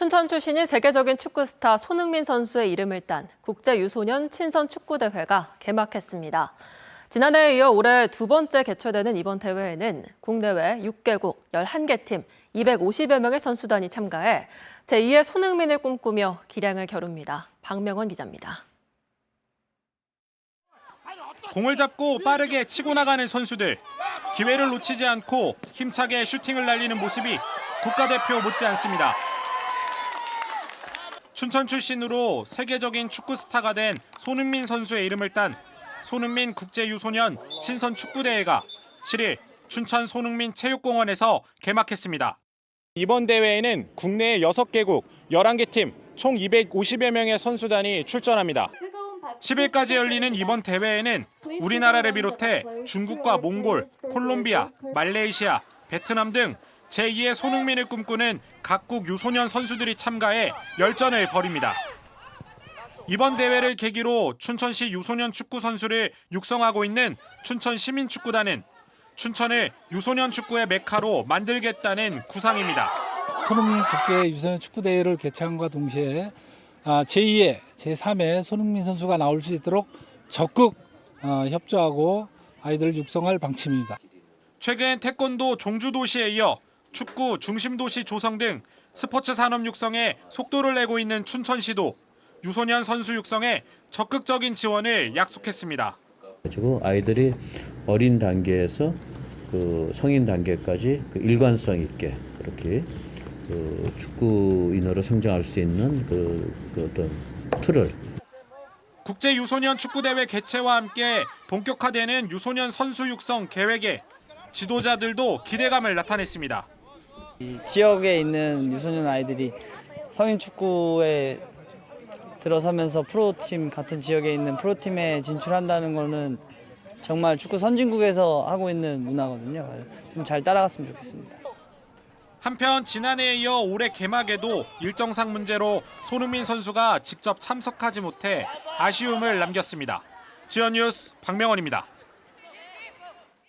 춘천 출신인 세계적인 축구 스타 손흥민 선수의 이름을 딴 국제 유소년 친선 축구 대회가 개막했습니다. 지난해에 이어 올해 두 번째 개최되는 이번 대회에는 국내외 6개국 11개 팀 250여 명의 선수단이 참가해 제2의 손흥민을 꿈꾸며 기량을 겨룹니다. 박명원 기자입니다. 공을 잡고 빠르게 치고 나가는 선수들. 기회를 놓치지 않고 힘차게 슈팅을 날리는 모습이 국가대표 못지 않습니다. 춘천 출신으로 세계적인 축구 스타가 된 손흥민 선수의 이름을 딴 손흥민 국제유소년 친선 축구대회가 7일 춘천 손흥민 체육공원에서 개막했습니다. 이번 대회에는 국내 6개국 11개 팀 총 250여 명의 선수단이 출전합니다. 10일까지 열리는 이번 대회에는 우리나라를 비롯해 중국과 몽골, 콜롬비아, 말레이시아, 베트남 등 제2의 손흥민을 꿈꾸는 각국 유소년 선수들이 참가해 열전을 벌입니다. 이번 대회를 계기로 춘천시 유소년 축구 선수를 육성하고 있는 춘천 시민축구단은 춘천을 유소년 축구의 메카로 만들겠다는 구상입니다. 손흥민 국제 유소년 축구 대회를 개최함과 동시에 아, 제2의 제3의 손흥민 선수가 나올 수 있도록 적극 어, 협조하고 아이들을 육성할 방침입니다. 최근 태권도 종주도시에 이어 축구 중심도시 조성 등 스포츠 산업 육성에 속도를 내고 있는 춘천시도 유소년 선수 육성에 적극적인 지원을 약속했습니다. 가지고 아이들이 어린 단계에서 그 성인 단계까지 그 일관성 있게 그렇게 그 축구인으로 성장할 수 있는 그, 그 어떤 틀을 국제 유소년 축구 대회 개최와 함께 본격화되는 유소년 선수 육성 계획에 지도자들도 기대감을 나타냈습니다. 이 지역에 있는 유소년 아이들이 성인 축구에 들어서면서 프로팀 같은 지역에 있는 프로팀에 진출한다는 거는 정말 축구 선진국에서 하고 있는 문화거든요. 좀 잘 따라갔으면 좋겠습니다. 한편 지난해에 이어 올해 개막에도 일정상 문제로 손흥민 선수가 직접 참석하지 못해 아쉬움을 남겼습니다. 지연 뉴스 박명원입니다.